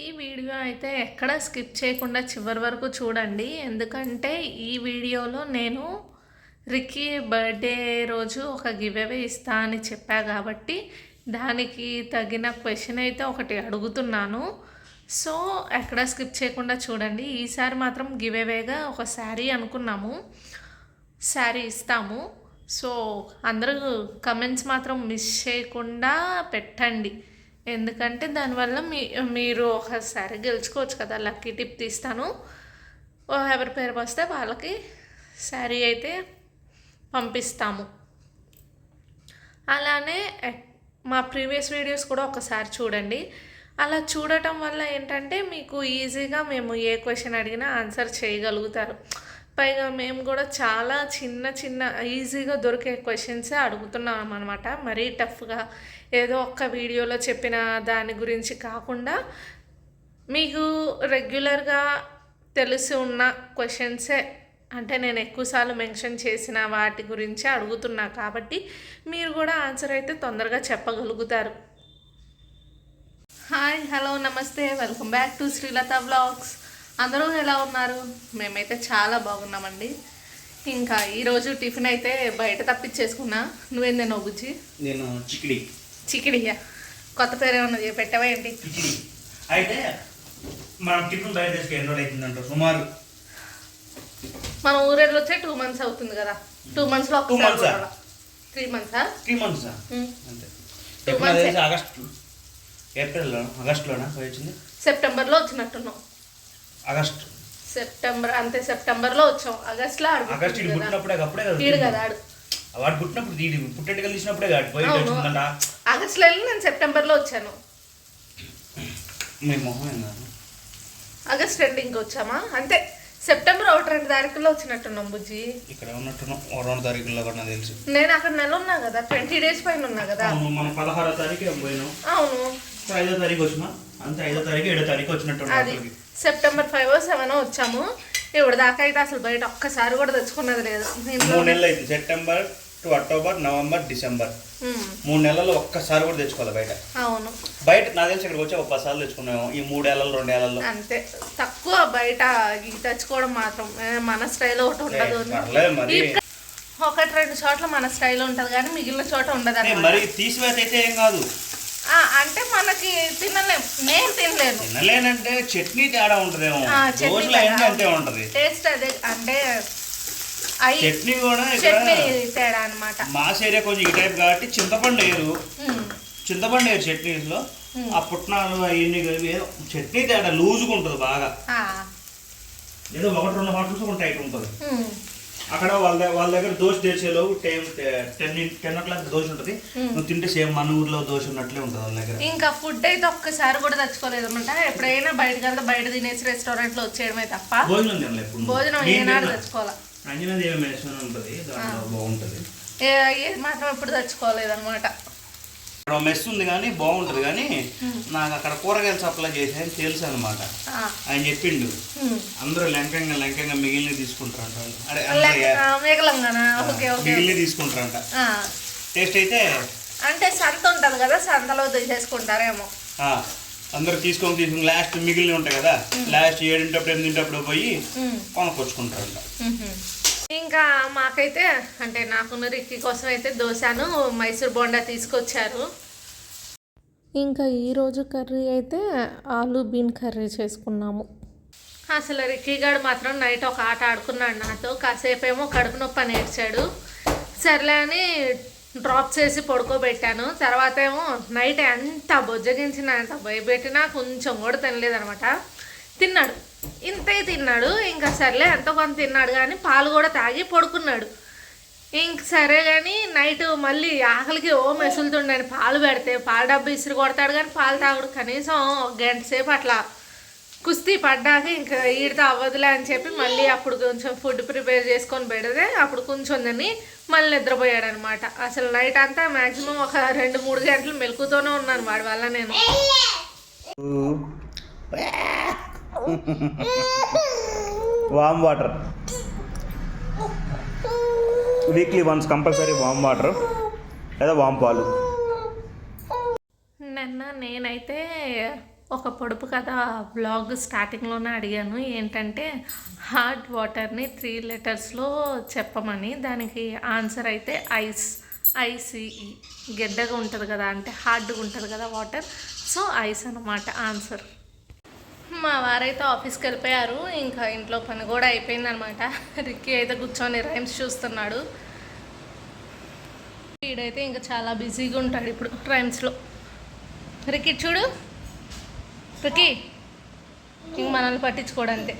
ఈ వీడియో అయితే ఎక్కడ స్కిప్ చేయకుండా చివరి వరకు చూడండి. ఎందుకంటే ఈ వీడియోలో నేను రిక్కీ బర్త్డే రోజు ఒక గివ్ అవే ఇస్తా అని చెప్పా కాబట్టి దానికి తగిన క్వశ్చన్ అయితే ఒకటి అడుగుతున్నాను. సో ఎక్కడ స్కిప్ చేయకుండా చూడండి. ఈసారి మాత్రం గివ్ అవేగా ఒక శారీ అనుకున్నాము. శారీ ఇస్తాము. సో అందరూ కమెంట్స్ మాత్రం మిస్ చేయకుండా పెట్టండి. ఎందుకంటే దానివల్ల మీ మీరు ఒకసారి గెలుచుకోవచ్చు కదా లక్కీ టిప్ తీస్తాను. ఎవరి పేరు వస్తే వాళ్ళకి శారీ అయితే పంపిస్తాము. అలానే మా ప్రీవియస్ వీడియోస్ కూడా ఒకసారి చూడండి. అలా చూడటం వల్ల ఏంటంటే మీకు ఈజీగా మేము ఏ క్వశ్చన్ అడిగినా ఆన్సర్ చేయగలుగుతారు. పైగా మేము కూడా చాలా చిన్న చిన్న ఈజీగా దొరికే క్వశ్చన్సే అడుగుతున్నాం అనమాట మరీ టఫ్గా ఏదో ఒక్క వీడియోలో చెప్పిన దాని గురించి కాకుండా మీకు రెగ్యులర్గా తెలిసి ఉన్న క్వశ్చన్సే అంటే నేను ఎక్కువసార్లు మెన్షన్ చేసిన వాటి గురించి అడుగుతున్నా కాబట్టి మీరు కూడా ఆన్సర్ అయితే తొందరగా చెప్పగలుగుతారు. Hi hello namaste. Welcome back to Srilatha blogs అందరూ ఎలా ఉన్నారు? మేమైతే చాలా బాగున్నామండి. ఇంకా ఈరోజు టిఫిన్ అయితే బయట తప్పించేసుకున్నా. నువ్వేం తిన్నావు బుజ్జి? నేను చికిడి చికిడియా కొత్త పేరు ఏమన్నా పెట్టావా ఏంటి? చికిడి అయితే మనం టిఫిన్ బయట తీసుకు ఎన్ని రోజులు అవుతుందంట. సుమారు. మన ఊరెళ్ళి వచ్చే టూ మంత్స్ అవుతుంది కదా. టూ మంత్స్లో Two months ఆ? త్రీ మంత్సా? Three months. అంతే. ఎప్పుడు నాకు months తెలిసి ఆగస్టు. ఏప్రిల్లో ఆగస్టులోనా? పోయి వచ్చింది. సెప్టెంబర్లో వచ్చినట్టున్నాం. ఆగస్ట్. సెప్టెంబర్ అంతే సెప్టెంబర్లో వచ్చాం. ఆగస్ట్లో ఆగస్ట్ ఇటు అడుగు పుట్టినప్పుడే అప్పుడే కదా ఈడు కదా ఆడు. వాడు పుట్టినప్పుడు దీడి పుట్టేట్టుగా తీసినప్పుడే కాదు పోయి. వచ్చిందంట ఆగస్ట్లో వెళ్ళి నేను సెప్టెంబర్లో వచ్చాను. మీ మొహం ఆగస్ట్ ఎండింగ్కి వచ్చామా? అంతే. సెప్టెంబర్ ఒకటి రెండు తారీఖుల్లో వచ్చినట్టున్నాం బుజ్జి. ఇక్కడ ఉన్నట్టున్నాం. రెండు తారీఖుల్లో కూడా నాకు తెలుసు. నేను అక్కడ నెల ఉన్నా కదా ట్వంటీ డేస్ పైన ఉన్నా కదా. అవును మనం పదహారో తారీఖు పోయినాం. అవును. ఐదో తారీఖు వచ్చినా అంతే ఐదో తారీఖు ఏడో తారీఖు వచ్చినట్టు అది సెప్టెంబర్ ఫైవ్ సెవెన్ వచ్చాము. ఇప్పుడు దాకా అయితే అసలు బయట ఒక్కసారి కూడా తెచ్చుకున్నది లేదు. మూడు నెలలు అయింది. September to October November December. మూడు నెలల్లో ఒక్కసారి కూడా తెచ్చుకోవాలి బయట. అవును. బయట నా తెలిసి ఇక్కడికి వచ్చి ఒక పది సార్లు తెచ్చుకున్నాము. ఈ మూడేళ్ళలో రెండేళ్ళలో అంతే. తక్కువ బయట తెచ్చుకోవడం మాత్రం మన స్టైల్ ఒకటి ఉండదు. ఒకటి రెండు చోట్ల మన స్టైల్ ఉంటది కానీ మిగిలిన చోట ఉండదు. మరి తీసివేత అయితే ఏం కాదు. అంటే మనకి తినలేం. నేను తినలేను తినలేనంటే చట్నీ తేడా ఉంటదేమో. దోశలు అన్నీ తేడా. అంతే ఉంటది. టేస్ట్ అదే అంటే చట్నీ కూడా చట్నీ తేడా అనమాట మా ఏరియా కొంచెం ఈ టైప్ కాబట్టి చింతపండు వేయరు. చింతపండు వేయరు చట్నీస్లో. ఆ పుట్నాలు అవన్నీ కలిపి చట్నీ తేడా లూజుగా ఉంటుంది బాగా. ఏదో ఒకటి రెండు హోటల్స్ టైట్ ఉంటుంది. అక్కడ వాళ్ళ వాళ్ళ దగ్గర dosa చేసేలో time ten ten o'clock dosa ఉంటుంది. నువ్వు తింటే సేమ్ మన ఊర్లో దోశ ఉన్నట్లే ఉంటుంది వాళ్ళ దగ్గర. ఇంకా ఫుడ్ అయితే ఒక్కసారి కూడా తెచ్చుకోలేదు అనమాట ఎప్పుడైనా బయటకు వెళ్తే బయట తినేసి రెస్టారెంట్లో వచ్చేయడమే తప్ప భోజనం తినలే భోజనం ఏనాడు. తెచ్చుకోవాలి అని ఉంటుంది దాంట్లో బాగుంటుంది. ఏది మాత్రం ఎప్పుడు తెచ్చుకోలేదు అనమాట మెస్ ఉంది కానీ బాగుంటుంది కానీ నాకు అక్కడ కూరగాయలు సప్లై చేసి తెలుసు అనమాట ఆయన చెప్పిండు. అందరూ లంకంగా లంకంగా మిగిలిన తీసుకుంటారంట. అరే మిగిలిన తీసుకుంటారంట. టేస్ట్ అయితే అంటే సంత ఉంటది కదా సంతలో తీసేసుకుంటారేమో. ఆ, అందరూ తీసుకొని తీసుకుని లాస్ట్ మిగిలిన ఉంటాయి కదా లాస్ట్ ఏడింటప్పుడు ఎనిమిదింటప్పుడు పోయి. కొనుక్కొచ్చుకుంటారంట. ఇంకా మాకైతే అంటే నాకున్న రిక్కి కోసం అయితే దోశను మైసూర్ బోండా తీసుకొచ్చారు. ఇంకా ఈరోజు కర్రీ అయితే ఆలు బీన్ కర్రీ చేసుకున్నాము. అసలు రిక్కీ గారు మాత్రం నైట్ ఒక ఆట ఆడుకున్నాడు నాతో. కాసేపు ఏమో కడుపు నొప్పి అని ఏడ్చాడు సర్లే అని డ్రాప్ చేసి పడుకోబెట్టాను. తర్వాత ఏమో నైట్ ఎంత బొజ్జగించినా ఎంత భయపెట్టినా కొంచెం కూడా తినలేదనమాట. తిన్నాడు. ఇంతే తిన్నాడు. ఇంకా సర్లే ఎంతో కొంత తిన్నాడు కానీ పాలు కూడా తాగి పడుకున్నాడు. ఇంక సరే కానీ నైట్ మళ్ళీ ఆకలికి ఓ మెసులుతుండని పాలు పెడితే పాల డబ్బు ఇసురు కొడతాడు కానీ పాలు తాగుడు. కనీసం ఒక గంట సేపు అట్లా కుస్తీ పడ్డాక ఇంకా ఈడితో అవ్వదులే అని చెప్పి మళ్ళీ అప్పుడు కొంచెం ఫుడ్ ప్రిపేర్ చేసుకొని పెడితే అప్పుడు కొంచెం తిని మళ్ళీ నిద్రపోయాడు అనమాట అసలు నైట్ అంతా మ్యాక్సిమం ఒక రెండు మూడు గంటలు మెలకుతూనే ఉన్నాను వాడి వల్ల నేను. Warm water weekly once compulsory warm water లేదా వామ్ పాలు. నిన్న నేనైతే ఒక పొడుపు కథ బ్లాగ్ స్టార్టింగ్లోనే అడిగాను. ఏంటంటే హాట్ వాటర్ని త్రీ లెటర్స్లో చెప్పమని. దానికి ఆన్సర్ అయితే ఐస్ ఐసిఈ గెడ్డగా ఉంటుంది కదా అంటే హార్డ్గా ఉంటుంది కదా వాటర్ సో ఐస్ అన్నమాట ఆన్సర్ మా వారైతే ఆఫీస్కి వెళ్ళిపోయారు. ఇంకా ఇంట్లో పని కూడా అయిపోయిందనమాట. రిక్కీ అయితే కూర్చొని రైమ్స్ చూస్తున్నాడు. వీడైతే ఇంకా చాలా బిజీగా ఉంటాడు ఇప్పుడు రైమ్స్లో. రిక్కీ చూడు. రిక్కీ ఇంక మనల్ని పట్టించుకోవడంతే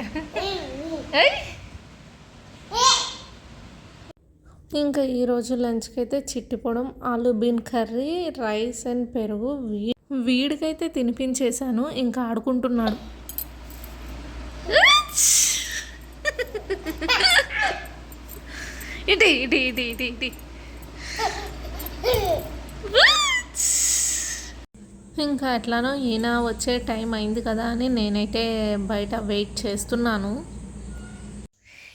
ఇంకా ఇంకా ఈరోజు లంచ్కి అయితే చిట్టిపోవడం ఆలు బీన్ కర్రీ రైస్ అండ్ పెరుగు వీ వీడికైతే తినిపించేశాను. ఇంకా ఆడుకుంటున్నాడు. ఇటీ ఇటీ ఇటీ ఇటీ ఇటీ. ఇంకా ఎట్లానో ఈయన వచ్చే టైం అయింది కదా అని నేనైతే బయట వెయిట్ చేస్తున్నాను.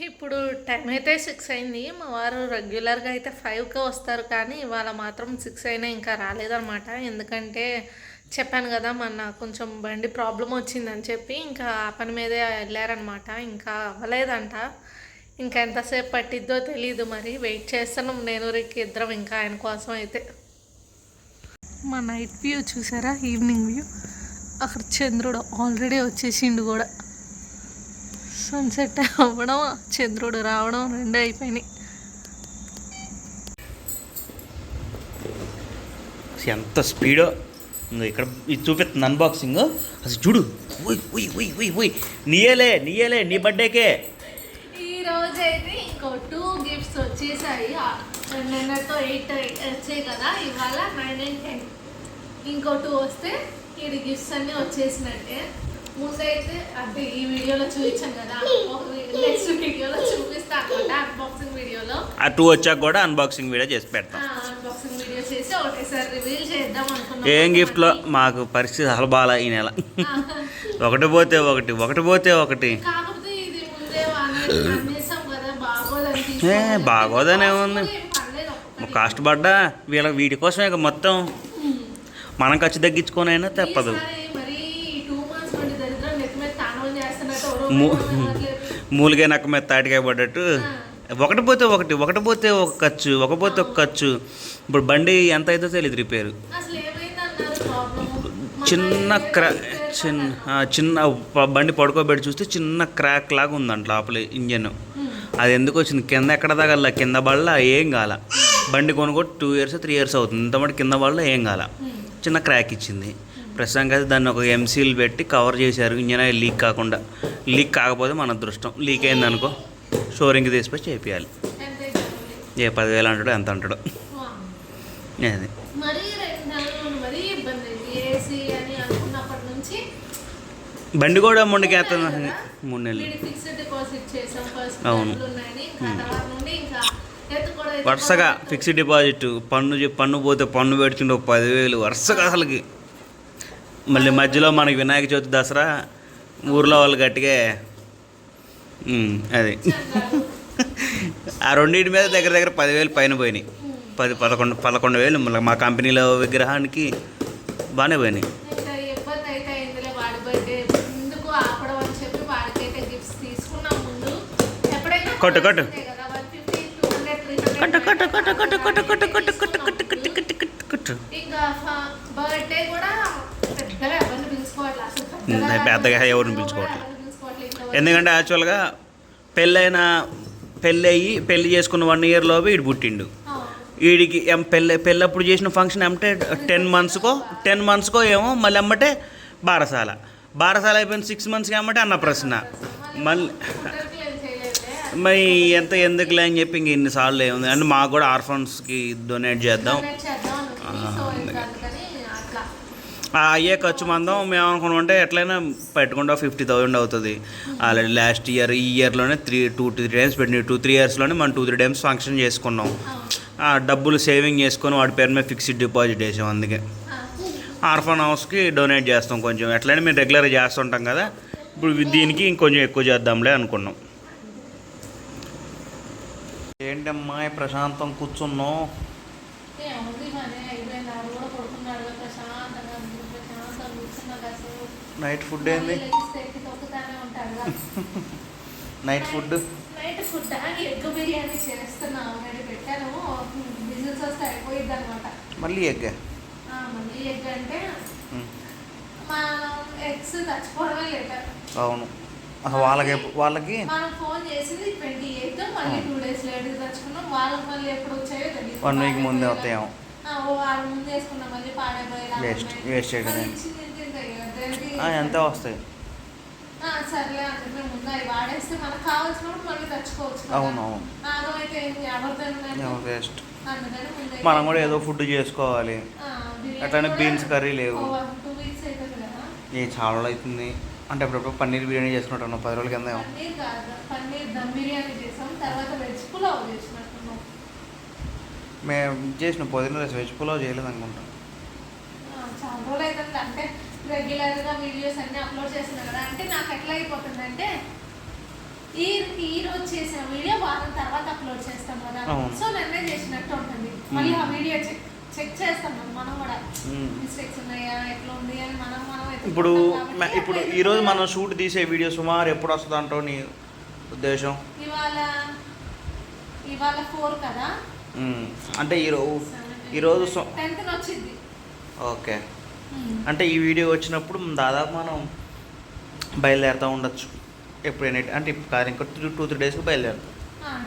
ఇప్పుడు టైం అయితే సిక్స్ అయింది. మా వారు రెగ్యులర్గా అయితే ఫైవ్కే వస్తారు కానీ ఇవాళ మాత్రం సిక్స్ అయినా ఇంకా రాలేదన్నమాట. ఎందుకంటే చెప్పాను కదా మొన్న కొంచెం బండి ప్రాబ్లం వచ్చిందని చెప్పి ఇంకా ఆ పని మీదే వెళ్ళారనమాట. ఇంకా అవ్వలేదంట. ఇంకా ఎంతసేపు పట్టిద్దో తెలియదు మరి. వెయిట్ చేస్తున్నాం నేను రేపు ఇద్దరం ఇంకా ఆయన కోసం అయితే. మా నైట్ వ్యూ చూసారా? Evening view. అక్కడ చంద్రుడు ఆల్రెడీ వచ్చేసిండు కూడా. సన్సెట్ అవ్వడం చంద్రుడు రావడం రెండు అయిపోయినాయి. ఎంత స్పీడో. ఇక్కడ ఇది చూపిస్తుంది అన్బాక్సింగ్ అసలు చూడు. ఉయ్ ఉయ్ ఉయ్ ఉయ్ ఉయ్. నీయేలే నీయేలే నీ బర్త్డేకే. ఈ రోజు అయితే ఇంకో టూ గిఫ్ట్స్ వచ్చేసాయి. నిన్నతో ఎయిట్ వచ్చాయి కదా. ఇవాళ నైన్ అండ్ టెన్ ఇంకో టూ వస్తే ఇది గిఫ్ట్స్ అన్నీ వచ్చేసినట్టే. ముందైతే అంటే ఈ వీడియోలో చూపించాను కదా. నెక్స్ట్ వీడియోలో చూపిస్తాను అనమాట అన్బాక్సింగ్ వీడియోలో. ఆ టూ వచ్చాక కూడా అన్బాక్సింగ్ వీడియో చేసి పెడతాం అన్బాక్సింగ్ వీడియో చేసి ఒకటేసారి రివీల్ చేద్దాం అనుకున్నాం ఏం గిఫ్ట్లో? మాకు పరిస్థితి అసలు బాగా ఈ నెల. ఒకటి పోతే ఒకటి ఒకటి పోతే ఒకటి. ఏ. బాగోదనే ఉంది. కాస్ట్ పడ్డా వీళ్ళ వీటి కోసం ఇక మొత్తం మనం ఖర్చు తగ్గించుకోనైనా తప్పదు. మూలిగే నక్క మీద తాటికాయ పడ్డట్టు. ఒకటి పోతే ఒకటి ఒకటి పోతే ఒక ఖర్చు ఒక పోతే ఒక ఖర్చు. ఇప్పుడు బండి ఎంత అయితే తెలియదు రిపేరు. చిన్న క్రా చిన్న చిన్న బండి పడుకోబెట్టి చూస్తే చిన్న క్రాక్ లాగా ఉందంట లోపల ఇంజన్. అది ఎందుకు వచ్చింది? కింద ఎక్కడ తగల కింద బళ్ళ ఏం కాల? బండి కొనుక్కోటి టూ ఇయర్స్ త్రీ ఇయర్స్ అవుతుంది. ఇంతమంది కింద బళ్ళ ఏం కాల? చిన్న క్రాక్ ఇచ్చింది. ప్రస్తుతానికి అయితే దాన్ని ఒక ఎంసీల్ పెట్టి కవర్ చేశారు. ఇంజన్ ఆయిల్ లీక్ కాకుండా. లీక్ కాకపోతే మన అదృష్టం. లీక్ అయిందనుకో షోరింగ్కి తీసిపోయి చేపియాలి. ఏ పదివేలు అంటాడో ఎంత అంటాడో. అది. బండి కూడా ముందుకేస్తుంది మూడు నెలలు. అవును. వరుసగా ఫిక్స్డ్ డిపాజిట్ పన్ను పన్ను పోతే పన్ను పెడుతుండే పదివేలు వరుసగా అసలుకి. మళ్ళీ మధ్యలో మనకి వినాయక చవితి దసరా ఊర్లో వాళ్ళు గట్టిగా అది. ఆ రెండింటి మీద దగ్గర దగ్గర పదివేలు పైన పోయినాయి. పది పదకొండు పదకొండు వేలు మళ్ళీ మా కంపెనీలో విగ్రహానికి బాగానే పోయినాయి కొట్టు, కొట్టు. ఉంటాయి కదా, 150, 200, 300 కట్టు కట్టు కట్టు కట్టు కట్టు కట్టు కట్టు కట్టు కట్టు కట్టు కట్టు కట్టు కట్టు పెద్దగా ఎవరిని పిలుచుకోవట్లే అసలు ఉమ్, పెద్దగా ఎవరిని పిలుచుకోవట్లే. ఎవరిని పిలుచుకోవట్లే ఇంకా ఎందుకంటే యాక్చువల్గా పెళ్ళైన పెళ్ళి అయ్యి పెళ్ళి చేసుకున్న వన్ ఇయర్లోపు వీడు పుట్టిండు. వీడికి ఎం పెళ్ళి పెళ్ళప్పుడు చేసిన ఫంక్షన్ ఏమంటే టెన్ మంత్స్కో టెన్ మంత్స్కో ఏమో మళ్ళీ ఎమ్మటే బారసాల. బారసాల అయిపోయిన సిక్స్ మంత్స్కి ఏమంటే అన్న ప్రశ్న మళ్ళీ ఏం. మరి ఎంత ఎందుకులే అని చెప్పి ఇంక ఇన్నిసార్లు ఏముంది? అంటే మాకు కూడా ఆర్ఫన్స్కి డొనేట్ చేద్దాం డొనేట్ చేద్దాం అనుకుంది. సో ఇంకా అందుకని అట్లా ఆ అయ్యే ఖర్చు మందం మేము అనుకున్నామంటే ఎట్లయినా పెట్టుకుంటే ఫిఫ్టీ థౌజండ్ అవుతుంది. ఆల్రెడీ లాస్ట్ ఇయర్ ఈ ఇయర్లోనే త్రీ టూ త్రీ టైమ్స్ పెట్టిన. టూ త్రీ ఇయర్స్లోనే మనం టూ త్రీ టైమ్స్ ఫంక్షన్ చేసుకున్నాం. ఆ డబ్బులు సేవింగ్ చేసుకొని వాడి పేరు మీద ఫిక్స్డ్ డిపాజిట్ వేసాం అందుకే. ఆర్ఫన్ హౌస్కి డొనేట్ చేస్తాం కొంచెం. ఎట్లయినా మేము రెగ్యులర్గా చేస్తుంటాం కదా. ఇప్పుడు దీనికి ఇంకొంచెం ఎక్కువ చేద్దాంలే అనుకున్నాం. ఏంటమ్మా ప్రశాంతం కూర్చున్నాం ఏముంది మరి అయిపోయింది ఆడు కూడా పడుకున్నాడు కదా ప్రశాంతంగా ఉంది, ప్రశాంతంగా కూర్చున్నా కాసేపు నైట్ ఫుడ్ ఏంది. Night food night food egg biryani చేస్తున్నా ఆల్రెడీ పెట్టాను. బిజినెస్ వస్తే అయిపోయింది అనమాట మళ్ళీ ఎగ్ మళ్ళీ ఎగ్ అంటే మనం ఎగ్స్ తెచ్చుకోవడమే లేటర్ అవును. వాళ్ళకి వాళ్ళకి మనం ఫోన్ చేసింది ట్వంటీ ఎయిత్ మళ్ళీ టూ డేస్ లేట్ తెచ్చుకున్నాం వాళ్ళకి మళ్ళీ ఎప్పుడు వచ్చాయో తెలియదు వన్ వీక్ ముందే వస్తాయేమో. వారం ముందు వేసుకున్నాం. మళ్ళీ పాడైపోయేలా Waste- ఉన్నాయి. waste ఎంత వస్తాయి. ఆ, సర్లే అంటే ముందు అవి వాడేస్తే మనకు కావాల్సినప్పుడు మళ్ళీ తెచ్చుకోవచ్చు కదా. అవును, అవును. ఆగమైతే ఏంటి? ఎవరితో వేస్ట్. మనం కూడా ఏదో ఫుడ్ చేసుకోవాలి. అట్లానే beans curry లేవు. ఏ చాలా అవుతుంది అంటే అప్పుడప్పుడు పన్నీర్ బిర్యానీ చేసుకుంటాను పది రోజుల కింద మేము చేసిన పొద్దున్న వెజ్ పులావ్ చేయలేదు అనుకుంటాం. రెగ్యులర్గా వీడియోస్ అన్ని అప్లోడ్ చేస్తున్నా కదా అంటే నాకు ఎట్లా అయిపోతుందంటే ఈ ఈ రోజు చేసిన వీడియో వారం తర్వాత అప్లోడ్ చేస్తాం కదా. సో నిన్నే చేసినట్టు ఉంటుంది. మళ్ళీ ఆ వీడియో చెక్ చెక్ చేస్తాం మనం మనం కూడా. మిస్టేక్స్ ఉన్నాయా ఎట్లా ఉంది అని మనం మనం ఇప్పుడు ఇప్పుడు ఈరోజు ఎదుగుతాం. మనం షూట్ తీసే వీడియో సుమారు ఎప్పుడు వస్తుంది అంటావు నీ ఉద్దేశం? ఇవాళ ఇవాళ ఫోర్ కదా. అంటే ఈరోజు ఈరోజు టెన్త్ వచ్చింది ఓకే. అంటే ఈ వీడియో వచ్చినప్పుడు దాదాపు మనం బయలుదేరుతూ ఉండొచ్చు. ఎప్పుడైనా అంటే ఇప్పుడు కాదు ఇంకా టూ టూ త్రీ డేస్కి బయలుదేరుతాం.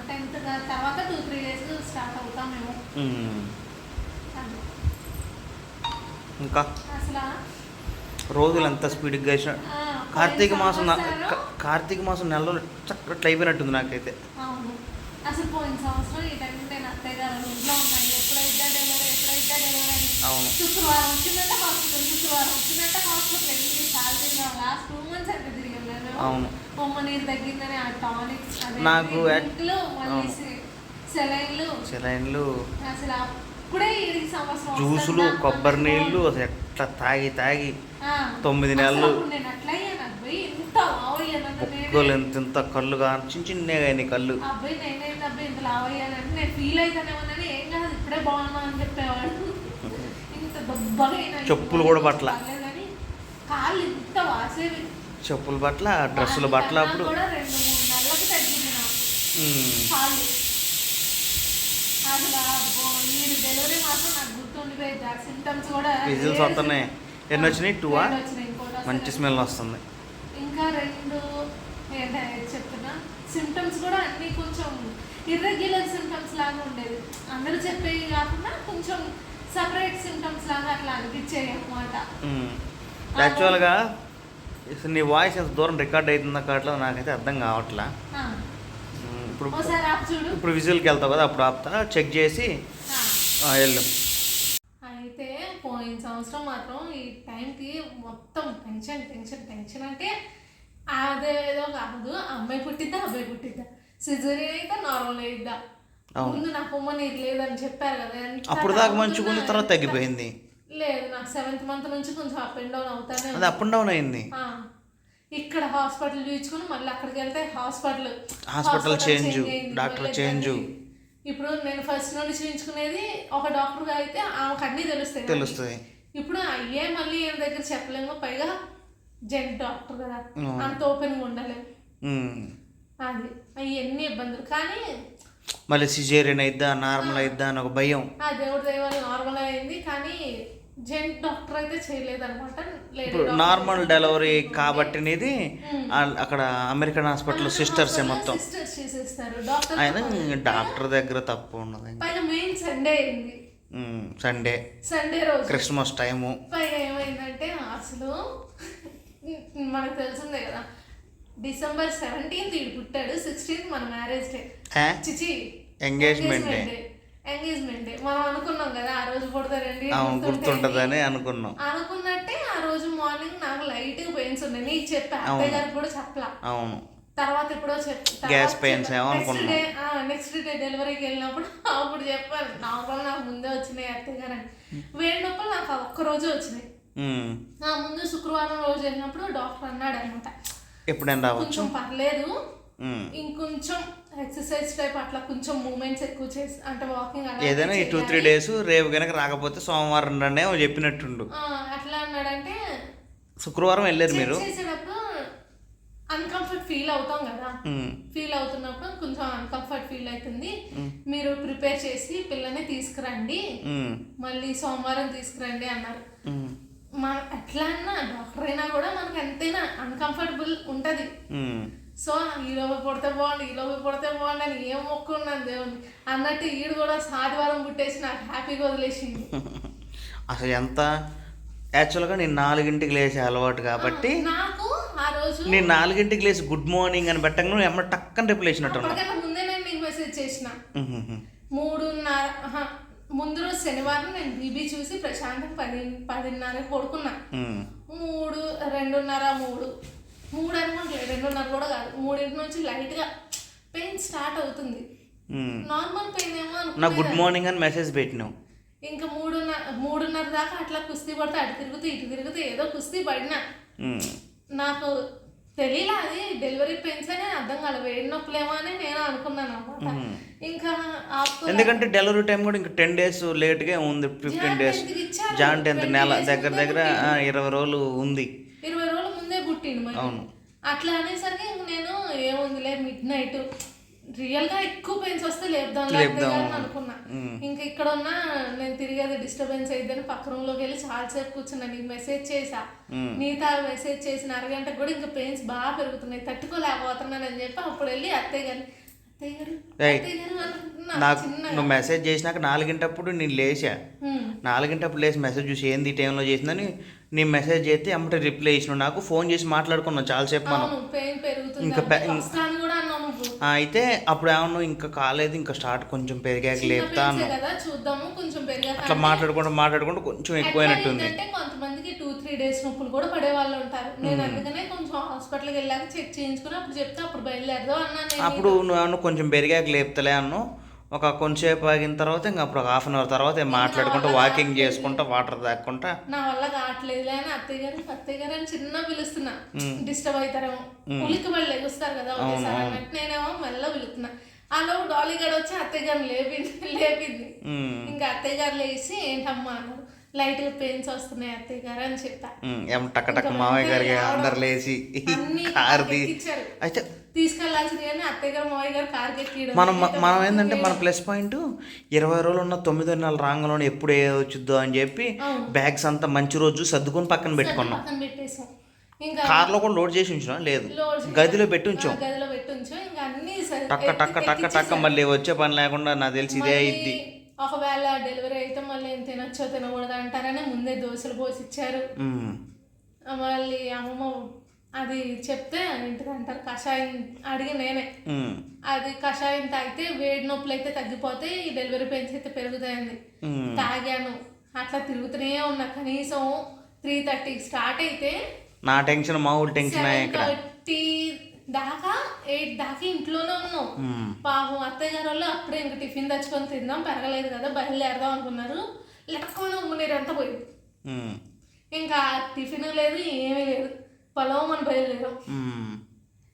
టెన్త్ తర్వాత టూ త్రీ డేస్ స్టార్ట్ అవుతాం మేము. మ్మ్. ఇంకా? రోజులు ఎంత స్పీడ్గా గడిచిన ఆ, కార్తీక మాసం కార్తీక మాసం నెలలో చక్కట్లు అయిపోయినట్టుంది నాకైతే. అసలు పోయిన సంవత్సరం ఈ టైం నేను అత్తయ్య గారు ఇంట్లో ఉన్నాయి ఎప్పుడైతే డెలివరీ ఎప్పుడైతే డెలివరీ అని అవును. శుక్రవారం వచ్చిందంటే హాస్పిటల్ శుక్రవారం వచ్చిందంటే హాస్పిటల్. ఎన్ని లాస్ట్ టూ మంత్స్ తిరిగాం అవును. నీరు తగ్గిందని ఆ టానిక్స్ నాకు. సెలైన్లు. సెలైన్లు. అసలు అప్పుడే ఈ సంవత్సరం జ్యూసులు కొబ్బరి. నీళ్ళు అసలు ఎట్లా తాగి తాగి తొమ్మిది నెలలు. నేను అట్లా బొక్కలు ఎంత ఇంత కళ్ళు కా చిన్న చిన్నగా అయినాయి కళ్ళు. అబ్బాయి అబ్బాయి ఇంత లావయ్యానంటే నేను ఫీల్ ఏం కాదు. ఇప్పుడే బాగున్నా అని చెప్పేవాడు. చెప్పులు కూడా పట్ల. చెప్పుల బట్ల డ్రెస్సుల బట్టల దానికన్నా అప్పుడు విజిల్స్ వస్తున్నాయి. ఎన్ని వచ్చినాయి? టూ. మంచి స్మెల్ వస్తుంది. ఇంకా రెండు చెప్తున్నా? సిమ్టమ్స్ కూడా అన్ని కొంచెం ఇర్రెగ్యులర్ సిమ్టమ్స్ లాగా ఉండేది అందరూ చెప్పేవి కాకుండా కొంచెం సపరేట్ సిమ్టమ్స్ లాగా అట్లా అనిపించేవి అనమాట యాక్చువల్గా నీ వాయిస్ ఎంత దూరం రికార్డ్ అవుతుందో కావట్లేదు నాకైతే అర్థం కావట్లా. ఇప్పుడు ఒకసారి ఆపు చూడు. ఇప్పుడు విజిల్కి వెళ్తావు కదా అప్పుడు ఆపుతా. చెక్ చేసి వెళ్ళు. అయితే పోయిన సంవత్సరం మాత్రం ఈ టైంకి మొత్తం టెన్షన్ టెన్షన్ టెన్షన్ అంటే అదేదో కాదు అమ్మాయి పుట్టిద్దా అబ్బాయి పుట్టిద్దా. సిజరీన్ అయితే నార్మల్ అయిద్దా. ముందు నాకు ఉమ్మ నీరు లేదని చెప్పారు కదా అప్పుడు దాకా ఉంది తర్వాత తగ్గిపోయింది లేదు నాకు సెవెంత్ మంత్ నుంచి కొంచెం అప్ అండ్ డౌన్ అవుతానే అది. అప్ అండ్ డౌన్ అయింది. ఇక్కడ హాస్పిటల్ చూపించుకుని మళ్ళీ అక్కడికి వెళ్తే hospital hospital change, doctor change. ఇప్పుడు నేను ఫస్ట్ నుండి చూపించుకునేది ఒక డాక్టర్ అయితే ఆమెకు అన్నీ తెలుస్తాయి. తెలుస్తుంది ఇప్పుడు అయ్యే మళ్ళీ ఏం దగ్గర చెప్పలేము పైగా జెంట్ డాక్టర్ కదా. అంత ఓపెన్గా ఉండలేము. అది అవి ఎన్ని ఇబ్బందులు కానీ మళ్ళీ సిజేరియన్ అయిద్దా నార్మల్ అయిద్దా అని ఒక భయం. దేవుడి దయ వల్ల నార్మల్ అయింది కానీ జెంట్ డాక్టర్ అయితే చేయలేదు. అనమాట నార్మల్ డెలివరీ కాబట్టి నీది ఆ- అక్కడ అమెరికన్ హాస్పిటల్ సిస్టర్స్ మొత్తం. ఆయన డాక్టర్ దగ్గర తప్పు ఉన్నది మెయిన్ సండే అయింది. సండే సండే రోజు. క్రిస్మస్ టైము ఏమైందంటే అసలు మనకు తెలిసిందే కదా డిసెంబర్ సెవెంటీన్త్ వీడు పుట్టాడు సిక్స్టీన్త్ మన మ్యారేజ్ డే? చిచి Engagement day. ఎంగేజ్మెంట్ డే మనం అనుకున్నాం కదా ఆ రోజు పుడతారండి. గుర్తుంటుందని అనుకున్నాం అనుకున్నట్టే ఆ రోజు మార్నింగ్ నాకు లైట్ పెయిన్స్ ఉన్నాయి నీకు చెప్పా. అత్తయ్య గారికి కూడా చెప్పలా అవును తర్వాత ఎప్పుడో చెప్ప Gas pains ఏమో. నెక్స్ట్ డే డెలివరీకి వెళ్ళినప్పుడు అప్పుడు చెప్పాను నార్మల్ నాకు ముందే వచ్చినాయి అత్తయ్య గారు అని వేడి నొప్పులు నాకు ఒక్క రోజు వచ్చినాయి. నా ముందు శుక్రవారం రోజు వెళ్ళినప్పుడు డాక్టర్ అన్నాడు అనమాట ఎప్పుడైనా రావచ్చు? కొంచెం పర్లేదు. ఇంకొంచెం ఎక్సర్సైజ్ టైప్ అట్లా కొంచెం మూమెంట్స్ ఎక్కువ చేసి అంటే వాకింగ్ ఏదైనా ఈ టూ త్రీ డేస్ రేపు కనుక రాకపోతే సోమవారం రండి ఏమో చెప్పినట్టుండు. అట్లా అన్నాడంటే శుక్రవారం వెళ్ళారు మీరు? చేసేటప్పుడు అన్కంఫర్ట్ ఫీల్ అవుతాం కదా. ఉమ్, ఫీల్ అవుతున్నప్పుడు కొంచెం అన్కంఫర్ట్ ఫీల్ అవుతుంది. మీరు ప్రిపేర్ చేసి పిల్లని తీసుకురండి. ఉమ్, మళ్ళీ సోమవారం తీసుకురండి అన్నారు. ఉమ్, మన ఎట్లా అన్నా డాక్టర్ అయినా కూడా మనకి ఎంతైనా అన్కంఫర్టబుల్ ఉంటుంది. సో ఈ లోపు పుడితే బాగుండు ఈ లోపు పుడితే బాగుండు అని ఏం మొక్కున్నాను దేవుని? అన్నట్టు ఈడు కూడా ఆదివారం పుట్టేసి నాకు హ్యాపీగా వదిలేసింది అసలు ఎంత? యాక్చువల్గా నేను నాలుగింటికి లేచే అలవాటు కాబట్టి నాకు ఆ రోజు నేను నాలుగింటికి లేచి గుడ్ మార్నింగ్ అని పెట్టగా నువ్వు ఎమ్మ టక్కని రిప్లై ముందే నేను నీకు మెసేజ్ చేసిన. మూడున్నర ముందు రోజు శనివారం నేను బీబీ చూసి ప్రశాంతం పది పదిన్నరకు పడుకున్నా. ఉమ్, మూడు రెండున్నర మూడు. మూడు అనుకోవట్లేదు రెండున్నర కూడా కాదు. మూడింటి నుంచి లైట్గా పెయిన్ స్టార్ట్ అవుతుంది. నార్మల్ పెయిన్ ఏమో నా గుడ్ మార్నింగ్ అని మెసేజ్ పెట్టినావు. ఇంకా మూడున్నర మూడున్నర దాకా అట్లా కుస్తీ పడితే అటు తిరుగుతూ ఇటు తిరుగుతూ ఏదో కుస్తీ పడినా. నాకు తెలియలే అది డెలివరీ పెయిన్స్ అని అర్థం కాదు వేడి నొప్పులేమో అని నేను అనుకున్నాను అనమాట ఇంకా. ఎందుకంటే డెలివరీ టైం కూడా ఇంకా టెన్ డేస్ లేట్గా ఉంది ఫిఫ్టీన్ డేస్. జాన్ టెన్త్ 20 నెల దగ్గర దగ్గర ఇరవై రోజులు ఉంది. ఇరవై రోజుల ముందే పుట్టిండు మరి. అవును. అట్లా అనేసరికి నేను ఏముందిలే మిడ్ నైట్ రియల్గా ఎక్కువ పెయిన్స్ వస్తే లేపుదాం లేపుదాం. అని అనుకున్నా. ఇంకా ఇక్కడ ఉన్న నేను తిరిగేది డిస్టర్బెన్స్ అయిద్దని పక్క రూమ్లోకి వెళ్ళి చాలా సేపు కూర్చున్నా. నీకు మెసేజ్ చేసా నీతా మెసేజ్ చేసిన అరగంటకు కూడా ఇంకా పెయిన్స్ బాగా పెరుగుతున్నాయి. తట్టుకోలేకపోతున్నాను అని చెప్పి అప్పుడు వెళ్ళి అత్తయ్య గారు అత్తయ్య గారు ఏయ్, అత్తయ్య గారు అనుకుంటున్నా నాకు చిన్నగా. నువ్వు మెసేజ్ చేసినాక నాలుగింటప్పుడు నేను లేచా. నాలుగింటప్పుడు లేచి మెసేజ్ చూసి ఏంది ఈ టైంలో చేసిందని నేను మెసేజ్ చేస్తే అమ్మటే రిప్లై ఇచ్చినావు నాకు ఫోన్ చేసి మాట్లాడుకున్నాం చాలాసేపు మనం. ఇంకా అయితే అప్పుడు ఏమన్నా ఇంకా కాలేదు ఇంకా స్టార్ట్ కొంచెం పెరిగాక లేపుతా అట్లా మాట్లాడుకుంటూ మాట్లాడుకుంటూ కొంచెం ఎక్కువైనట్టుంది. కొంతమందికి టూ త్రీ డేస్ నొప్పులు కూడా పడే వాళ్ళు ఉంటారు. నేను అందుకనే కొంచెం హాస్పిటల్కి వెళ్ళాక చెక్ చేయించుకుని అప్పుడు చెప్తే అప్పుడు బయలుదేరదు అన్నాను నేను. అప్పుడు నువ్వు కొంచెం పెరిగాక లేపుతలే అన్నావు? ఒక కొంచెంసేపు ఆగిన తర్వాత ఇంకా అప్పుడు హాఫ్ అన్ అవర్ తర్వాత మాట్లాడుకుంటూ వాకింగ్ చేసుకుంటా వాటర్ తాక్కుంటా. నా వల్ల కావట్లేదులే అని అత్తయ్య గారు అత్తయ్య గారు అని చిన్న పిలుస్తున్నా. డిస్టర్బ్ అవుతారేమో. ఉలికి వాళ్ళు లెగుస్తారు కదా నేనేమో మెల్ల పిలుస్తున్నా. అలా డాలీ గడ వచ్చి అత్తయ్య గారిని లేపింది. లేపింది ఇంకా అత్తయ్య గారు లేచి ఏంటమ్మా లైట్గా పెయిన్స్ వస్తున్నాయి అత్తయ్య గారు అని చెప్పా. టక్క టక్క మామయ్య గారికి అందరు లేచి ఎక్కిచ్చారు. అయితే తీసుకెళ్ళాల్సింది కానీ అత్తయ్య గారు మావయ్య గారు కార్ ఎక్కియడం మనం మనం ఏంటంటే మన ప్లస్ పాయింట్ ఇరవై రోజులు ఉన్న తొమ్మిదో నెలల రాంగంలోనే ఎప్పుడు ఏ వచ్చిద్దో అని చెప్పి బ్యాగ్స్ అంతా మంచి రోజు సర్దుకొని పక్కన పెట్టుకున్నాం. పక్కన పెట్టేసాం. ఇంకా కార్లో కూడా లోడ్ చేసి ఉంచినా? లేదు. గదిలో పెట్టి ఉంచాం. ఆ గదిలో పెట్టి ఉంచాం. ఇంకా అన్ని సరి- టక్క టక్క టక్క టక్క మళ్ళీ వచ్చే పని లేకుండా నాకు తెలిసి ఇదే అయింది ఒకవేళ డెలివరీ అయితే మళ్ళీ ఏం తినొచ్చో తినకూడదు అంటారని ముందే దోశలు పోసి ఇచ్చారు మళ్ళీ అమ్మమ్మ అది చెప్తే ఇంటికి అంటారు కషాయం అడిగి నేనే. అది కషాయం తాగితే వేడి నొప్పులు అయితే తగ్గిపోతాయి ఈ డెలివరీ పెయిన్స్ అయితే పెరుగుతాయండి. తాగాను. అట్లా తిరుగుతూనే ఉన్నా. కనీసం త్రీ థర్టీకి స్టార్ట్ అయితే నా టెన్షన్ మా ఊళ్ళో టెన్షన్ థర్టీ దాకా ఎయిట్ దాకా ఇంట్లోనే ఉన్నాం. పాపం అత్తయ్య గారు వాళ్ళు అప్పుడే ఇంక టిఫిన్ తెచ్చుకొని తిందాం పెరగలేదు కదా బయలుదేరదాం అనుకున్నారు. లెక్కన ఉమ్మనీరంతా పోయింది. ఉమ్, ఇంకా టిఫిన్ లేదు ఏమీ లేదు. పొలం మనం బయలుదేరాం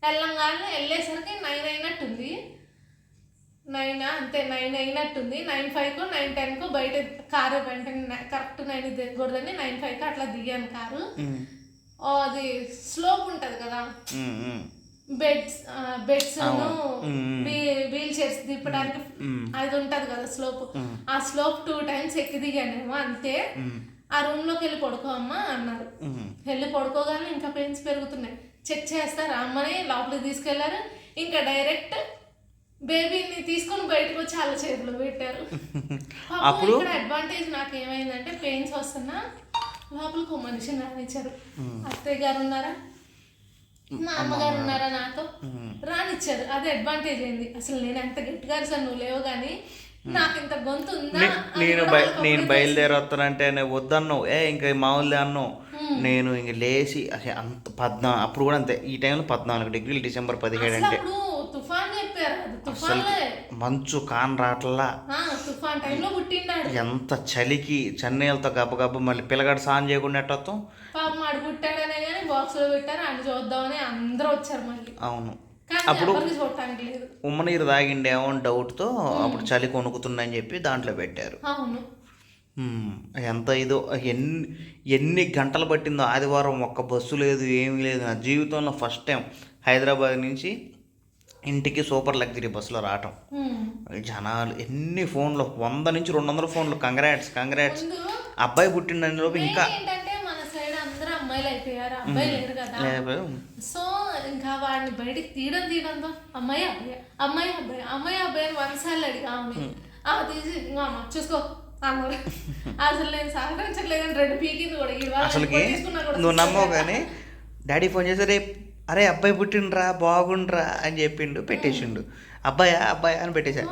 వెళ్ళంగానే వెళ్ళేసరికి నైన్ అయినట్టుంది. నైన్ అంతే నైన్ అయినట్టుంది. నైన్ ఫైవ్కో నైన్ టెన్కో బయట కారు వెంటనే కరెక్ట్ నైన్ దిగకూడదని నైన్ ఫైవ్కి అట్లా దిగాను కారు. అది స్లోప్ ఉంటుంది కదా. Beds beds. వీల్ చైర్స్ తిప్పడానికి అది ఉంటది కదా స్లోప్ ఆ స్లోప్ టూ టైమ్స్ ఎక్కి దిగానేమో అంతే. ఆ రూమ్లోకి వెళ్ళి పడుకో అమ్మా అన్నారు. వెళ్ళి పడుకోగానే ఇంకా పెయిన్స్ పెరుగుతున్నాయి. చెక్ చేస్తారు అమ్మని? లోపలికి తీసుకెళ్ళారు. ఇంకా డైరెక్ట్ బేబీని తీసుకొని బయటకు వచ్చి వాళ్ళ చేతిలో పెట్టారు. అప్పుడు? ఇక్కడ అడ్వాంటేజ్ నాకు ఏమైందంటే పెయిన్స్ వస్తున్నా లోపలికి ఒక మనిషిని రానిచ్చారు. అత్తయ్య గారు ఉన్నారా? మా అమ్మగారు ఉన్నారా? నాతో? రానిచ్చారు. అది అడ్వాంటేజ్ అయింది. అసలు నేను ఎంత గట్టిగా అరిసాను నువ్వు లేవు కానీ నేను నేను అప్పుడే బయలుదేరి వస్తానంటే నేను వద్దన్నావు. ఏ ఇంకా మామూలుదే అన్నావు. నేను ఇంక లేచి అసలు అంత పద్నా అప్పుడు కూడా అంతే. ఈ టైంలో పద్నాలుగు డిగ్రీలు డిసెంబర్ పదిహేడు అసలు అంటే తుఫాన్లే. మంచు కాన్ రాట్లా. ఎంత చలికి చన్నీళ్ళతో గబగబ మళ్ళీ పిల్లగాడు స్నానం చేయకుండా ఎట్టొస్తాం పాపం ఆడు పుట్టాడనే కానీ బాక్స్లో పెట్టారు. అని చూద్దామని అందరూ వచ్చారు మళ్ళీ. అవును. లేదు. ఉమ్మనీరు తాగిండేమో అని డౌట్తో అప్పుడు చలి కొనుక్కుతుందని చెప్పి దాంట్లో పెట్టారు. ఎంత ఇదో ఎన్ని ఎన్ని గంటలు పట్టిందో ఆదివారం ఒక్క బస్సు లేదు ఏమీ లేదు. నా జీవితంలో ఫస్ట్ టైం హైదరాబాద్ నుంచి ఇంటికి సూపర్ లగ్జరీ బస్సులో రావటం. జనాలు ఎన్ని ఫోన్లు వంద నుంచి రెండు వందల ఫోన్లు కంగ్రాట్స్ కంగ్రాట్స్ అబ్బాయి పుట్టిన లోపు ఇంకా సో ఇంకా వాడిని బయటికి తీయడం తీయడంతో అమ్మాయి అబ్బాయి అమ్మాయి అబ్బాయి అమ్మాయి అబ్బాయి అని వరుసాలు అడిగా ఆమె. ఆ తీసి ఇంకా అమ్మ చూసుకో. అన్నారు అసలు నేను సహకరించట్లేదని రెండు పీకింది కూడా. కూడా నువ్వు నమ్మవు కానీ డాడీ ఫోన్ చేసి రే అరే అబ్బాయి పుట్టిండ్రా బాగుండ్రా అని చెప్పిండు పెట్టేసిండు. అబ్బాయా అబ్బాయా అని పెట్టేశా.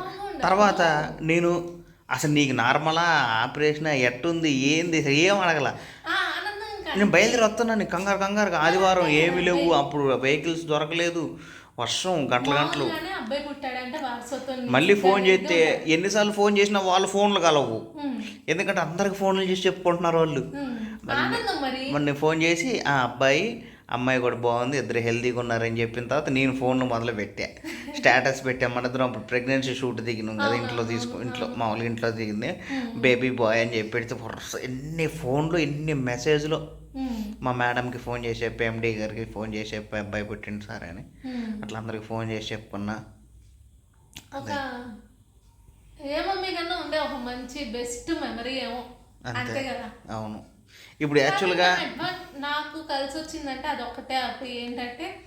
తర్వాత నేను అసలు నీకు నార్మలా ఆపరేషన్ ఎట్టుంది ఏంది ఏం అడగల? నేను బయలుదేరి వస్తున్నాను కంగారు కంగారు ఆదివారం ఏమీ లేవు అప్పుడు వెహికల్స్ దొరకలేదు వర్షం గంటల గంటలు. మళ్ళీ ఫోన్ చేస్తే ఎన్నిసార్లు ఫోన్ చేసినా వాళ్ళ ఫోన్లు కలవు. ఎందుకంటే అందరికి ఫోన్లు చేసి చెప్పుకుంటున్నారు వాళ్ళు. మొన్న నేను ఫోన్ చేసి ఆ అబ్బాయి అమ్మాయి కూడా బాగుంది ఇద్దరు హెల్తీగా ఉన్నారని చెప్పిన తర్వాత నేను ఫోన్ మొదలు పెట్టా స్టేటస్ పెట్టా మన ఇద్దరం అప్పుడు ప్రెగ్నెన్సీ షూట్ దిగినాం కదా ఇంట్లో తీసుకు ఇంట్లో మామూలుగా ఇంట్లో దిగింది. బేబీ బాయ్ అని చెప్పి పెడితే ఎన్ని ఫోన్లు ఎన్ని మెసేజ్లు మా మేడంకి ఫోన్ చేసి చెప్పి ఎండి గారికి ఫోన్ చేసి చెప్పి అబ్బాయి పుట్టింది సార్ అని. ఉమ్. అట్లా అందరికి ఫోన్ చేసి చెప్పుకున్నా. ఒక ఏమో మీకన్నా ఉండే ఒక మంచి బెస్ట్ మెమరీ ఏమో. అంతే. కదా. అవును. ఇప్పుడు యాక్చువల్గా నాకు కలిసి వచ్చిందంటే అది ఒకటే అప్పుడు ఏంటంటే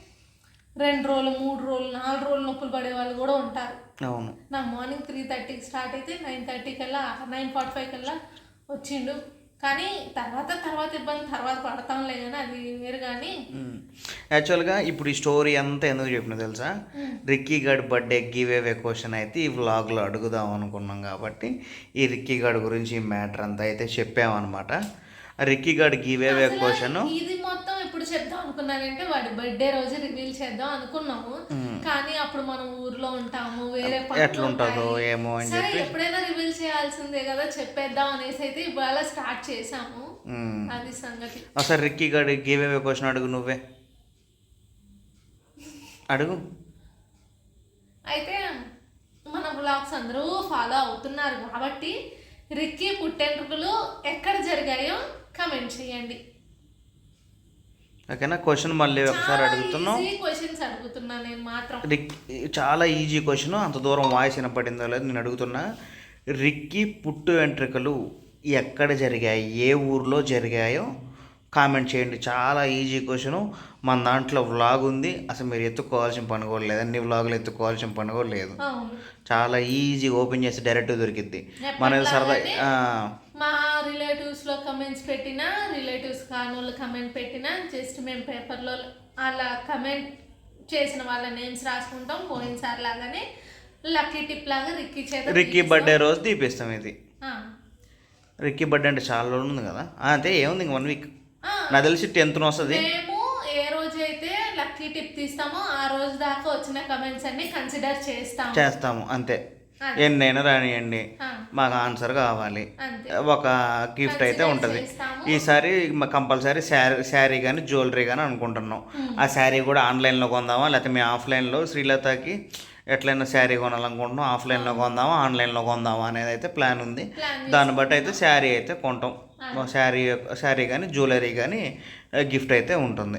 రెండు రోజులు మూడు రోజులు నాలుగు రోజులు నొప్పులు పడే వాళ్ళు కూడా ఉంటారు. అవును. నా మార్నింగ్ త్రీ థర్టీకి స్టార్ట్ అయితే నైన్ థర్టీ కల్లా నైన్ ఫార్టీ ఫైవ్ కల్లా వచ్చిండు. కానీ తర్వాత తర్వాత ఇబ్బంది తర్వాత పడతాంలే కానీ అది వేరు కానీ. యాక్చువల్గా ఇప్పుడు ఈ స్టోరీ అంతా ఎందుకు చెప్పిన తెలుసా? రిక్కీ గడ్ బర్త్డే గివ్ అవే క్వశ్చన్ అయితే ఈ వ్లాగ్లో అడుగుదాం అనుకున్నాం కాబట్టి ఈ రిక్కీ గడ్ గురించి ఈ మ్యాటర్ అంతా అయితే చెప్పామన్నమాట. రిక్కీ గడ్ గివ్ అవే క్వశ్చన్ ఇది మొత్తం ఇప్పుడు చెప్దాం అనుకున్నానంటే వాడి బర్త్డే రోజు రివీల్ చేద్దాం అనుకున్నాము. కానీ అప్పుడు మనం ఊర్లో ఉంటాము వేరే ఎట్లుంటుందో ఉంటాయి. ఏమో అని సరే చెప్పి. ఎప్పుడైనా రివీల్ చేయాల్సిందే కదా చెప్పేద్దాం అనేసి అయితే ఇవాళ స్టార్ట్ చేసాము. అది సంగతి. ఒకసారి రిక్కీ గడ్ గివ్ అవే క్వశ్చన్ అడుగు నువ్వే. అడుగు. అయితే మన బ్లాగ్స్ అందరూ ఫాలో అవుతున్నారు కాబట్టి రిక్కీ పుట్టెంట్రుకలు ఎక్కడ జరిగాయో కమెంట్ చేయండి. ఓకేనా? క్వశ్చన్ మళ్ళీ ఒకసారి అడుగుతున్నాం. క్వశ్చన్స్ అడుగుతున్నా నేను మాత్రం. చాలా ఈజీ క్వశ్చన్ అంత దూరం వాయిస్ వినపడిందో లేదు నేను అడుగుతున్నా. రిక్కీ పుట్టు వెంట్రుకలు ఎక్కడ జరిగాయి? ఏ ఊర్లో జరిగాయో కామెంట్ చేయండి. చాలా ఈజీ క్వశ్చన్ మన దాంట్లో వ్లాగ్ ఉంది. అసలు మీరు ఎత్తుకోవాల్సిన పని కూడా లేదు. అన్ని వ్లాగులు ఎత్తుకోవాల్సిన పని కూడా లేదు. చాలా ఈజీ ఓపెన్ చేసి డైరెక్ట్ దొరికిద్ది. మన సరదా మా రిలేటివ్స్లో కమెంట్స్ పెట్టినా రిలేటివ్స్ కాని వాళ్ళు కమెంట్ పెట్టినా జస్ట్ మేము పేపర్లో అలా కమెంట్ చేసిన వాళ్ళ నేమ్స్ రాసుకుంటాం. పోయినసారి లాగానే లక్కీ టిప్ లాగా రిక్కీ చేత రిక్కీ బర్త్డే రోజు తీపిస్తాం ఇది. రిక్కీ బర్త్డే అంటే చాలా రోజులు ఉంది కదా? అంతే ఏముంది ఇంక వన్ వీక్ నాకు తెలిసి టెన్త్న వస్తుంది. మేము ఏ రోజు అయితే లక్కీ టిప్ తీస్తామో ఆ రోజు దాకా వచ్చిన కమెంట్స్ అన్ని కన్సిడర్ చేస్తాము. చేస్తాము అంతే. ఎన్నైనా రానియండి. మాకు ఆన్సర్ కావాలి. ఒక గిఫ్ట్ అయితే ఉంటుంది. ఈసారి కంపల్సరీ శారీ శారీ కానీ జ్యువెలరీ కానీ అనుకుంటున్నాం. ఆ శారీ కూడా ఆన్లైన్లో కొందామా లేకపోతే మేము ఆఫ్లైన్లో? శ్రీలతకి ఎట్లయినా శారీ కొనాలనుకుంటున్నాం ఆఫ్లైన్లో కొందామా ఆన్లైన్లో కొందామా అనేది అయితే ప్లాన్ ఉంది. దాన్ని బట్టి అయితే శారీ అయితే కొంటాం. శారీ శారీ కానీ జ్యువెలరీ కానీ గిఫ్ట్ అయితే ఉంటుంది.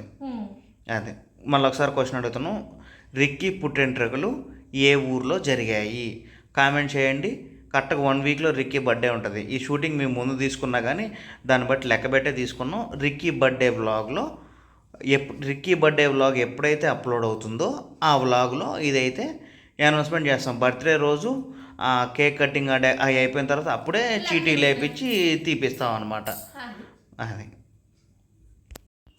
అదే. మళ్ళీ ఒకసారి క్వశ్చన్ అడుగుతున్నాం. రిక్కీ పుట్టెంట్రుకలు ఏ ఊర్లో జరిగాయి? కామెంట్ చేయండి. కరెక్ట్గా వన్ వీక్లో రిక్కీ బర్త్డే ఉంటుంది. ఈ షూటింగ్ మేము ముందు తీసుకున్నా కానీ దాన్ని బట్టి లెక్కబెట్టే తీసుకున్నాం. రిక్కీ బర్త్డే వ్లాగ్లో ఎప్ రిక్కీ బర్త్డే వ్లాగ్ ఎప్పుడైతే అప్లోడ్ అవుతుందో ఆ వ్లాగ్లో ఇదైతే అనౌన్స్మెంట్ చేస్తాం. బర్త్డే రోజు ఆ కేక్ కటింగ్ అడే అవి అయిపోయిన తర్వాత అప్పుడే చీటీ లేపించి తీపిస్తాం. అనమాట అది.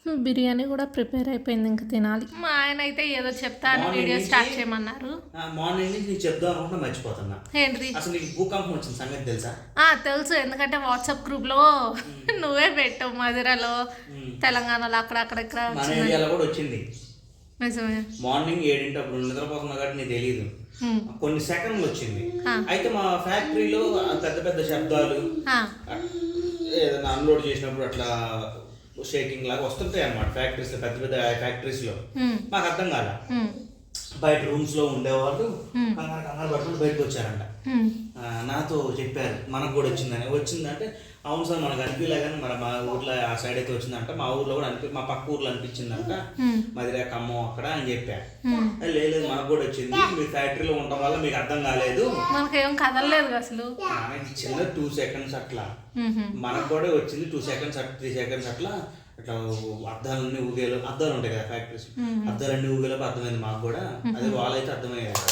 బిర్యానీ కూడా ప్రిపేర్ అయిపోయింది ఇంకా తినాలి. మా ఆయన అయితే ఏదో చెప్తాను వీడియో స్టార్ట్ చేయమన్నారు. మార్నింగ్ నుంచి నీకు చెప్దాం అనుకుంటే మర్చిపోతున్నా. ఏంటి? అసలు నీకు భూకంపం వచ్చిన సంగతి తెలుసా? ఆ, తెలుసు. ఎందుకంటే వాట్సాప్ గ్రూప్లో నువ్వే పెట్టావు మధురలో తెలంగాణలో అక్కడ అక్కడ ఇక్కడ మన వచ్చిందని. ఏరియాలో కూడా వచ్చింది. నిజమే. మార్నింగ్ ఏడింటి అప్పుడు నిద్రపోతున్నా కాబట్టి నీకు తెలియదు హ్మ్. కొన్ని సెకండ్లు వచ్చింది. అయితే మా ఫ్యాక్టరీలో పెద్ద పెద్ద శబ్దాలు ఆ, ఏదైనా అన్లోడ్ చేసినప్పుడు అట్లా షేకింగ్ లాగా వస్తుంటాయి అన్నమాట ఫ్యాక్టరీస్ పెద్ద పెద్ద ఫ్యాక్టరీస్లో. మాకు అర్థం కాల. బయట రూమ్స్లో ఉండేవాళ్ళు కంగారు కంగారు పట్టుకుని బయటకు వచ్చారంట నాతో చెప్పారు. మనకు కూడా వచ్చిందని. వచ్చిందంటే అవును సార్ మనకు అనిపించలే కానీ మన మా ఊర్లో ఆ సైడ్ అయితే వచ్చిందంట. మా ఊర్లో కూడా అనిపి మా పక్క ఊర్లో అనిపించిందంట. మదిరా ఖమ్మం అక్కడ అని చెప్పా. "ఏ, లేదు మనకు కూడా వచ్చింది. మీ ఫ్యాక్టరీలో ఉండడం వల్ల మీకు అర్థం కాలేదు. మనకేం కదలలేదు అసలు. మనకి చిన్న టూ సెకండ్స్ అట్లా. మనకు కూడా వచ్చింది. టూ సెకండ్స్ అట్లా త్రీ సెకండ్స్ అట్లా. అట్లా అద్దాలన్నీ ఊగేలో అద్దాలు ఉంటాయి కదా ఫ్యాక్టరీస్ అద్దాలన్నీ ఊగేలోపు అర్థమైంది మాకు కూడా. అదే వాళ్ళైతే అర్థమయ్యేది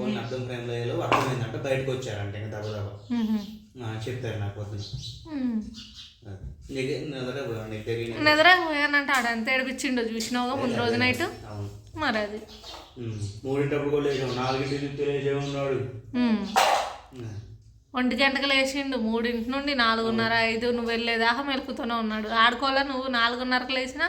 ఓన్లీ అర్థం ఫ్రేమ్లో అయ్యేలో అర్థమైందంటే బయటకు వచ్చారంటే ఇంకా దెబ్బ దెబ్బ చెప్పారు నాకు పొద్దున మ్మ్. అది. నీకు నిద్ర పోయావు, నీకు తెలియని నిద్ర పోయానంటే ఆడంత ఏడిపించిండో చూసినావుగా ముందు రోజు నైట్ మరి అది. మూడింటప్పుడు కూడా లేచాము నాలుగింటి తెలియజే ఉన్నాడు. ఒంటి గంటకు లేచిండు మూడింటి నుండి నాలుగున్నర ఐదు నువ్వు వెళ్ళేదాకా మెలుకుతూనే ఉన్నాడు. ఆడుకోవాలా నువ్వు? నాలుగున్నరకు లేచినా?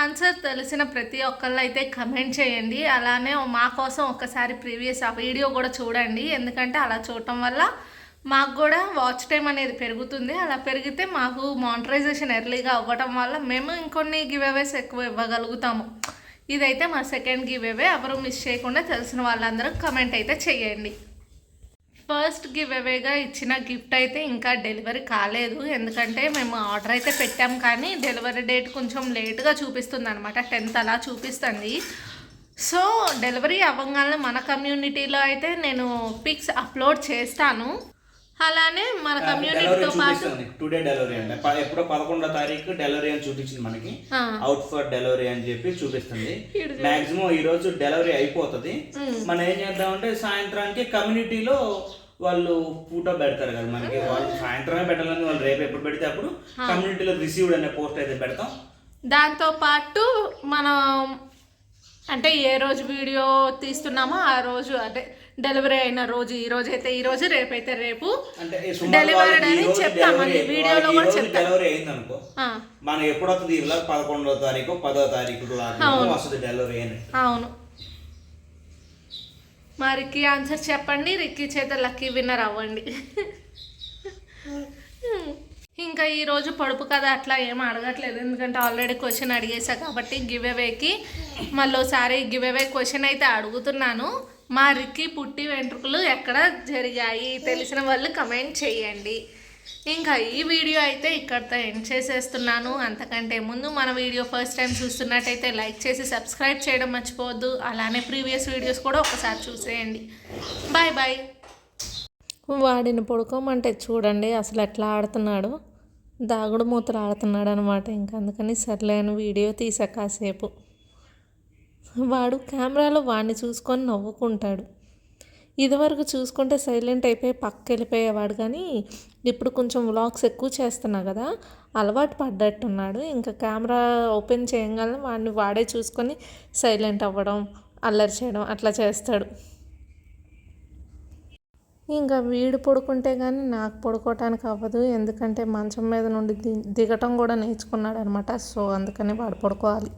ఆన్సర్ తెలిసిన ప్రతి ఒక్కళ్ళు అయితే కమెంట్ చేయండి. అలానే మా కోసం ఒకసారి ప్రీవియస్ ఆ వీడియో కూడా చూడండి. ఎందుకంటే అలా చూడటం వల్ల మాకు కూడా వాచ్ టైం అనేది పెరుగుతుంది. అలా పెరిగితే మాకు మానిటరైజేషన్ ఎర్లీగా అవ్వటం వల్ల మేము ఇంకొన్ని గివ్ అవేస్ ఎక్కువ ఇవ్వగలుగుతాము. ఇదైతే మా సెకండ్ గివ్ అవే ఎవరు మిస్ చేయకుండా తెలిసిన వాళ్ళందరూ కమెంట్ అయితే చేయండి. ఫస్ట్ గివ్ అవేగా ఇచ్చిన గిఫ్ట్ అయితే ఇంకా డెలివరీ కాలేదు. ఎందుకంటే మేము ఆర్డర్ అయితే పెట్టాం కానీ డెలివరీ డేట్ కొంచెం లేట్గా చూపిస్తుంది అనమాట టెన్త్ అలా చూపిస్తుంది. సో డెలివరీ అవ్వగానే మన కమ్యూనిటీలో అయితే నేను పిక్స్ అప్లోడ్ చేస్తాను. అలానే మన కమ్యూనిటీతో పాటు టుడే డెలివరీ ప- ఎప్పుడో పదకొండో తారీఖు డెలివరీ అని చూపించింది మనకి. అవుట్ ఫర్ డెలివరీ అని చెప్పి చూపిస్తుంది. మాక్సిమం ఈ రోజు డెలివరీ అయిపోతుంది. మనం ఏం చేద్దామంటే సాయంత్రానికి కమ్యూనిటీలో వాళ్ళు ఫోటో పెడతారు కదా మనకి. వాళ్ళు సాయంత్రమే పెట్టాలని వాళ్ళు రేపు ఎప్పుడు పెడితే అప్పుడు కమ్యూనిటీలో రిసీవ్డ్ అనే పోస్ట్ అయితే పెడతాం. దాంతో పాటు మనం అంటే ఏ రోజు వీడియో తీస్తున్నామో ఆ రోజు అంటే డెలివరీ అయిన రోజు ఈ రోజు అయితే ఈ రోజు రేపు అయితే రేపు ఈ అని రోజు చెప్తాం. delivery- అది వీడియోలో కూడా చెప్తాం. డెలివరీ అయింది అనుకో ఆ, మనం ఎప్పుడు వస్తుంది? ఇలా పదకొండో తారీఖు పదో తారీఖు వస్తుంది డెలివరీ అవును. మా రిక్కీ ఆన్సర్ చెప్పండి. రిక్కీ చేత లక్కీ విన్నర్ అవ్వండి. ఇంకా ఈరోజు పొడుపు కథ అట్లా ఏం అడగట్లేదు. ఎందుకంటే ఆల్రెడీ క్వశ్చన్ అడిగేసా కాబట్టి గివ్ అవేకి మళ్ళీసారి గివ్ అవే క్వశ్చన్ అయితే అడుగుతున్నాను. మా రిక్కి పుట్టి వెంట్రుకలు ఎక్కడ జరిగాయి తెలిసిన వాళ్ళు కమెంట్ చేయండి. ఇంకా ఈ వీడియో అయితే ఇక్కడితో ఎండ్ చేసేస్తున్నాను. అంతకంటే ముందు మన వీడియో ఫస్ట్ టైం చూస్తున్నట్టయితే లైక్ చేసి సబ్స్క్రైబ్ చేయడం మర్చిపోవద్దు. అలానే ప్రీవియస్ వీడియోస్ కూడా ఒకసారి చూసేయండి. బాయ్ బాయ్ వాడిని పడుకోమంటే చూడండి అసలు ఎట్లా ఆడుతున్నాడు. దాగుడు మూతలు ఆడుతున్నాడు అనమాట ఇంకా అందుకని సర్లేను వీడియో తీసా కాసేపు. వాడు కెమెరాలో వాడిని చూసుకొని నవ్వుకుంటాడు. ఇదివరకు చూసుకుంటే సైలెంట్ అయిపోయి పక్క వెళ్ళిపోయేవాడు కానీ ఇప్పుడు కొంచెం వ్లాగ్స్ ఎక్కువ చేస్తున్నా కదా అలవాటు పడ్డట్టున్నాడు. ఇంకా కెమెరా ఓపెన్ చేయగానే వాడిని వాడే చూసుకొని సైలెంట్ అవ్వడం అల్లరి చేయడం అట్లా చేస్తాడు. ఇంకా వీడు పడుకుంటే కానీ నాకు పడుకోవటానికి అవ్వదు. ఎందుకంటే మంచం మీద నుండి ది దిగటం కూడా నేర్చుకున్నాడు అనమాట సో అందుకని వాడు పడుకోవాలి.